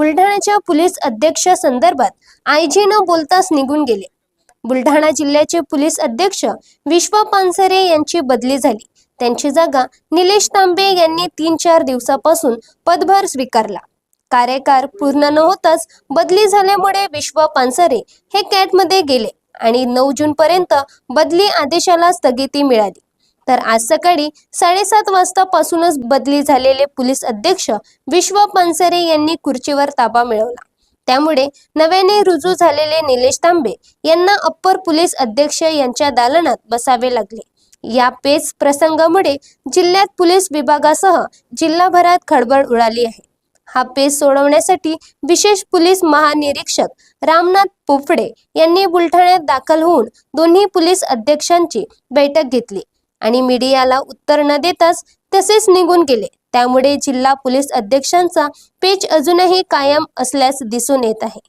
बुलढाण्याच्या police अध्यक्ष संदर्भात IG न बोलताच निघून गेले. बुलढाणा जिल्ह्याचे पोलीस अध्यक्ष विश्व पानसरे यांची बदली झाली. त्यांची जागा निलेश तांबे यांनी तीन चार दिवसापासून पदभार स्वीकारला. कार्यकार पूर्ण न होताच बदली झाल्यामुळे विश्व पानसरे हे कॅटमध्ये गेले आणि नऊ जून पर्यंत बदली आदेशाला स्थगिती मिळाली. तर आज सकाळी साडेसात वाजतापासूनच बदली झालेले पोलीस अध्यक्ष विश्व पनसरे यांनी खुर्चीवर ताबा मिळवला. त्यामुळे नव्याने रुजू झालेले निलेश तांबे यांना अप्पर पोलीस अध्यक्ष यांच्या दालनात बसावे लागले. या पेच प्रसंगामुळे जिल्ह्यात पोलीस विभागासह जिल्हाभरात खळबळ उडाली आहे. हा पेच सोडवण्यासाठी विशेष पोलीस महानिरीक्षक रामनाथ पोफडे यांनी बुलढाण्यात दाखल होऊन दोन्ही पोलीस अध्यक्षांची बैठक घेतली. आणि मीडियाला उत्तर न देताच तसेच निघून गेले. त्यामुळे जिल्हा पोलीस अध्यक्षांचा पेच अजूनही कायम असल्यास दिसून येत आहे.